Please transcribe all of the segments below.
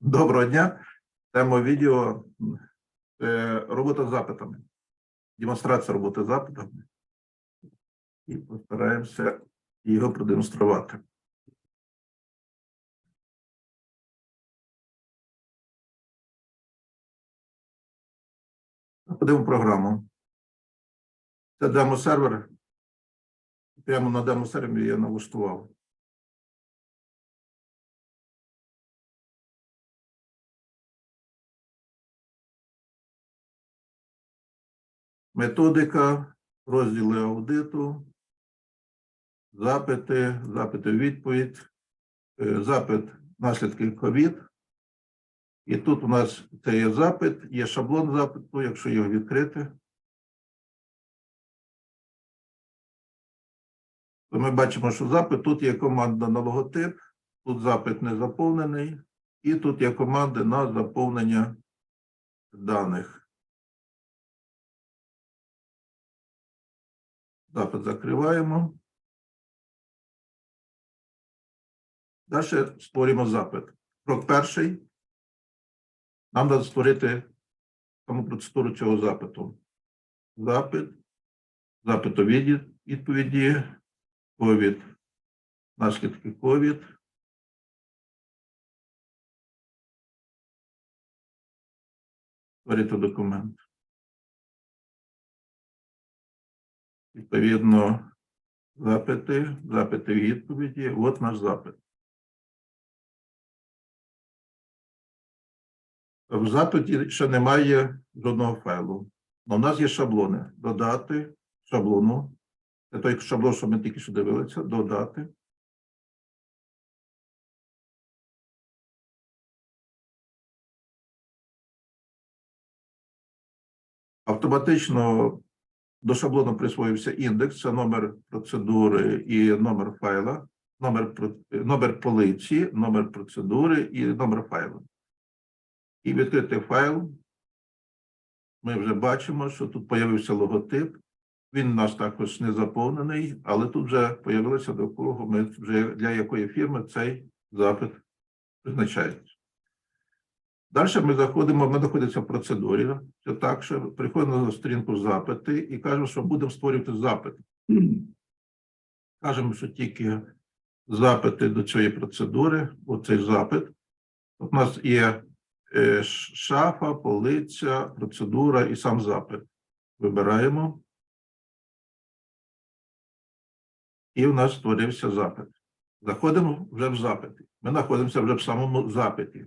Доброго дня. Тема відео е, робота з запитами. Демонстрація роботи з запитами. І постараємося його продемонструвати. Подивимо програму. Це демо-сервер. Прямо на демо-сервері я налаштував. Методика, розділи аудиту, запити, запити відповідь, е, запит наслідки ковід. І тут у нас це є запит, є шаблон запиту, якщо його відкрити. То ми бачимо, що запит, тут є команда на логотип, тут запит не заповнений, і тут є команди на заповнення даних. Запит закриваємо. Далі створюємо запит. Крок перший. Нам треба створити саму процедуру цього запиту. Запит, запит відповіді, ковід, наслідки ковід. Створити документ. Відповідно, запити, запити відповіді. От наш запит. В запиті ще немає жодного файлу. Але у нас є шаблони. Додати шаблону. Це той шаблон, що ми тільки що дивилися. Додати. Автоматично до шаблону присвоївся індекс, це номер процедури і номер файла, номер, номер полиці, номер процедури і номер файлу. І відкрити файл. Ми вже бачимо, що тут з'явився логотип. Він у нас також не заповнений, але тут вже з'явилося до кого ми вже для якої фірми цей запит призначається. Далі ми заходимо, ми знаходимося в процедурі. Це так, що приходимо на сторінку запити і кажемо, що будемо створювати запит. Кажемо, що тільки запити до цієї процедури, оцей запит. У нас є е, шафа, полиця, процедура і сам запит. Вибираємо. І у нас створився запит. Заходимо вже в запити. Ми знаходимося вже в самому запиті.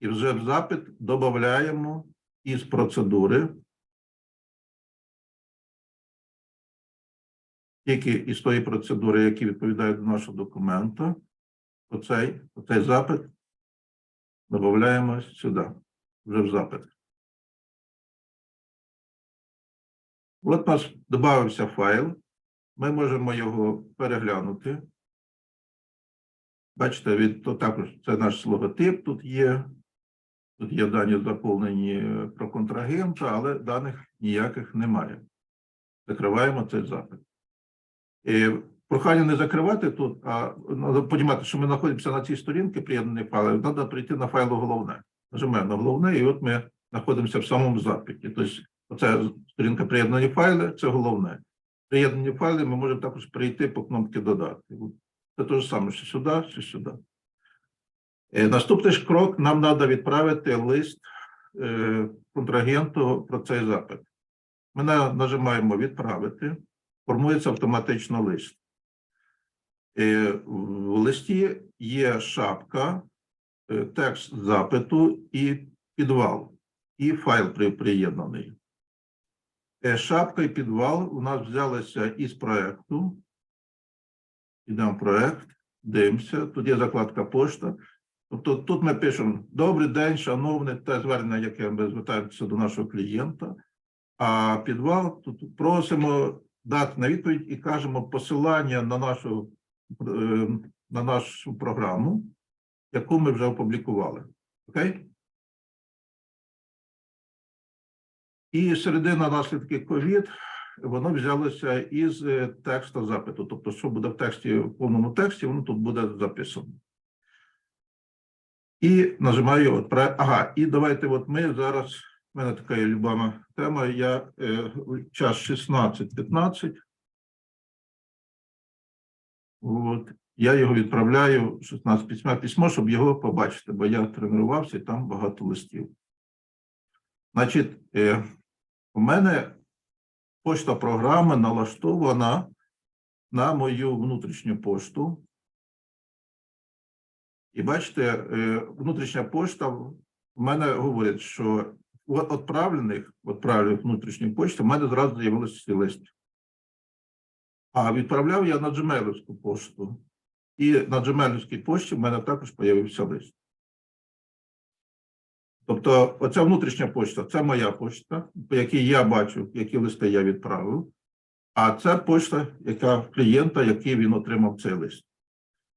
І вже в запит додаємо із процедури. Тільки із тої процедури, які відповідають до нашого документу, оцей, оцей запит додаємо сюди, вже в запит. От у нас додався файл. Ми можемо його переглянути. Бачите, від то також це наш логотип тут є. Тут є дані заповнені про контрагента, але даних ніяких немає. Закриваємо цей запит. І прохання не закривати тут, а треба розуміти, що ми знаходимося на цій сторінці приєднаний файл, треба прийти на файл головне. Нажимаємо на головне, і от ми знаходимося в самому запиті. Тобто, оце сторінка приєднані файли, це головне. Приєднані файли ми можемо також прийти по кнопці додати. Це те ж саме, що сюди, що сюди. Е, Наступний ж крок нам треба відправити лист е, контрагенту про цей запит. Ми нажимаємо відправити, формується автоматично лист. Е, В листі є шапка, текст запиту і підвал, і файл приєднаний. Шапка і підвал у нас взялися із проекту. Ідемо в проект, дивимося. Тут є закладка пошта. Тобто тут ми пишемо Добрий день, шановний, те звернення, яке ми звертаємося до нашого клієнта. А підвал тут просимо дати на відповідь і кажемо посилання на нашу, е, на нашу програму, яку ми вже опублікували. Окей? І середина наслідки ковід воно взялося із е, тексту запиту. Тобто, що буде в тексті, в повному тексті, воно тут буде записано. І нажимаю «Отправ». Ага, і давайте, от ми зараз, в мене така є любима тема, я е, час 16.15. От, я його відправляю 16 письма письмо, щоб його побачити, бо я тренувався і там багато листів. Значить, е, у мене пошта програми налаштована на мою внутрішню пошту. І бачите, е, внутрішня пошта в мене говорить, що відправлених, відправлених внутрішньої пошти в мене зразу з'явилися ці листи. А відправляв я на Gmail'овську пошту. І на Gmail'овській пошті в мене також з'явився лист. Тобто, оця внутрішня почта це моя почта, по якій я бачу, які листи я відправив. А це почта, яка клієнта, який він отримав цей лист.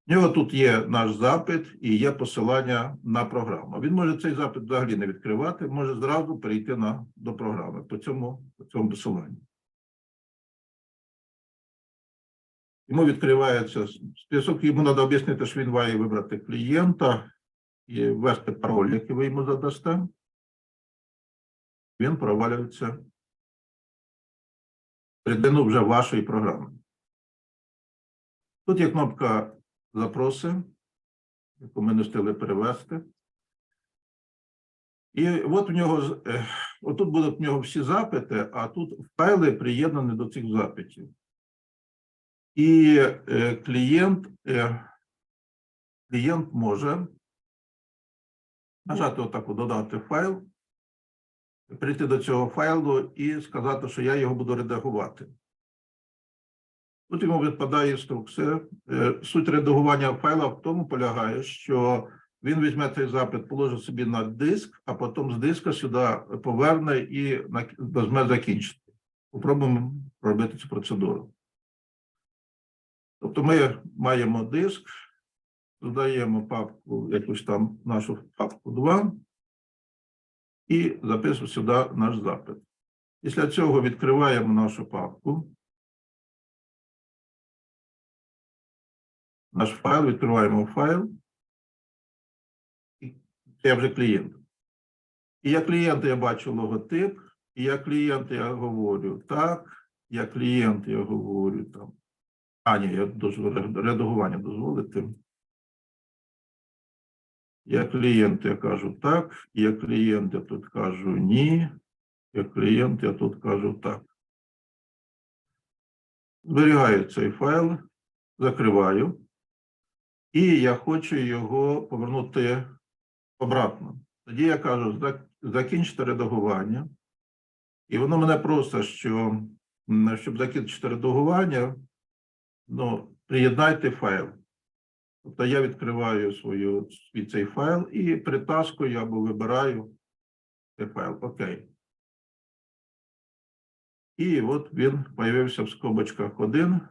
В нього тут є наш запит і є посилання на програму. Він може цей запит взагалі не відкривати, може зразу перейти на, до програми по цьому, по цьому посиланню. Йому відкривається список, йому треба об'яснити, що він має вибрати клієнта і ввести пароль, який ви йому задасте. Він провалюється середину вже вашої програми. Тут є кнопка запроси, яку ми не встигли перевести. І от в нього, е, отут будуть в нього всі запити, а тут файли приєднані до цих запитів. І е, клієнт, е, клієнт може нажати отак, додати файл, прийти до цього файлу і сказати, що я його буду редагувати. Тут йому відпадає інструкція. Е, Суть редагування файла в тому полягає, що він візьме цей запит, положить собі на диск, а потім з диска сюди поверне і нажме закінчити. Попробуємо робити цю процедуру. Тобто ми маємо диск, додаємо папку, якусь там нашу папку 2 і записуємо сюди наш запит. Після цього відкриваємо нашу папку. Наш файл, відкриваємо файл. Це я вже клієнт. І як клієнт я бачу логотип, і як клієнт я говорю так, як клієнт я говорю там. А, ні, я дозволю редагування дозволити. Я клієнт, я кажу так, я клієнт, я тут кажу ні, я клієнт, я тут кажу так. Зберігаю цей файл, закриваю, і я хочу його повернути обратно. Тоді я кажу, «Зак- закінчити редагування, і воно мене просить, що щоб закінчити редагування, ну, приєднайте файл. Тобто я відкриваю свою, свій цей файл і притаскую або вибираю цей файл. Окей. І от він з'явився в скобочках один,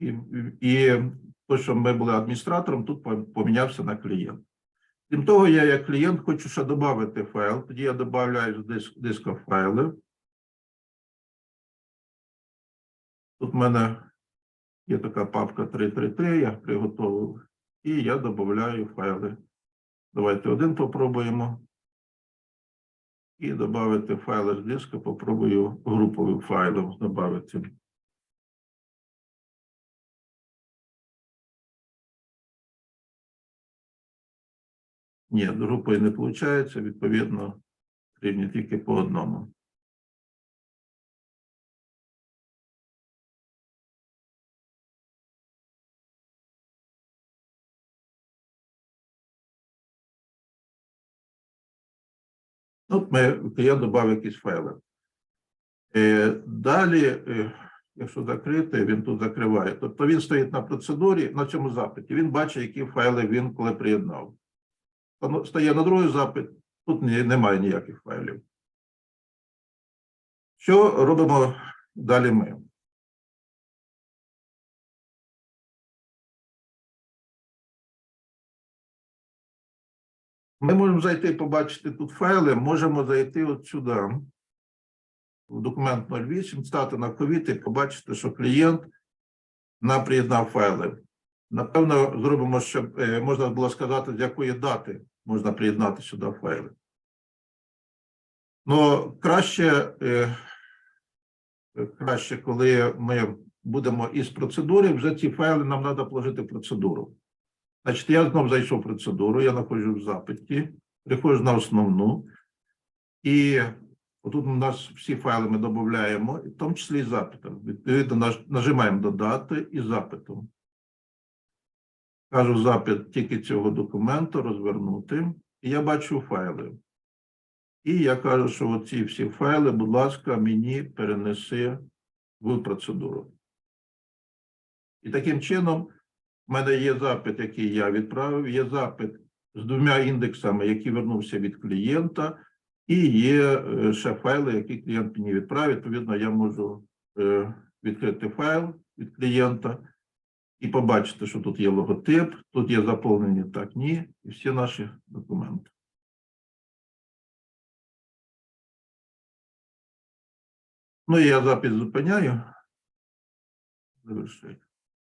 і, і то, що ми були адміністратором, тут помінявся на клієнт. Крім того, я як клієнт хочу ще додати файл. Тоді я додаю диск, диска файли. Тут в мене є така папка 333, я приготував. І я додаю файли. Давайте один попробуємо. І додати файли з диска, попробую груповим файлом додати. Ні, групою не виходить, відповідно, рівні тільки по одному. От ми, я додав якісь файли. Е, далі, е, якщо закрити, він тут закриває. Тобто він стоїть на процедурі на цьому запиті. Він бачить, які файли він коли приєднав. Стає на другий запит, тут немає ніяких файлів. Що робимо далі ми? Ми можемо зайти побачити тут файли, можемо зайти от сюди. в документ 08, стати на ковід і побачите, що клієнт нам приєднав файли. Напевно, зробимо, щоб е, можна було сказати, з якої дати можна приєднати сюди файли. Ну, краще, е, краще, коли ми будемо із процедури, вже ці файли нам треба положити в процедуру. Значить, я знову зайшов в процедуру, я знаходжу в запиті, приходжу на основну, і отут у нас всі файли ми додаємо, в тому числі і запитом. Відповідно, нажимаємо додати і запитом. Кажу запит тільки цього документу розвернути, і я бачу файли. І я кажу, що оці всі файли, будь ласка, мені перенеси в процедуру. І таким чином, в мене є запит, який я відправив, є запит з двома індексами, які вернувся від клієнта, і є е, ще файли, які клієнт мені відправив. Відповідно, я можу е, відкрити файл від клієнта і побачите, що тут є логотип, тут є заповнені так, ні, і всі наші документи. Ну, і я запис зупиняю. Завершую.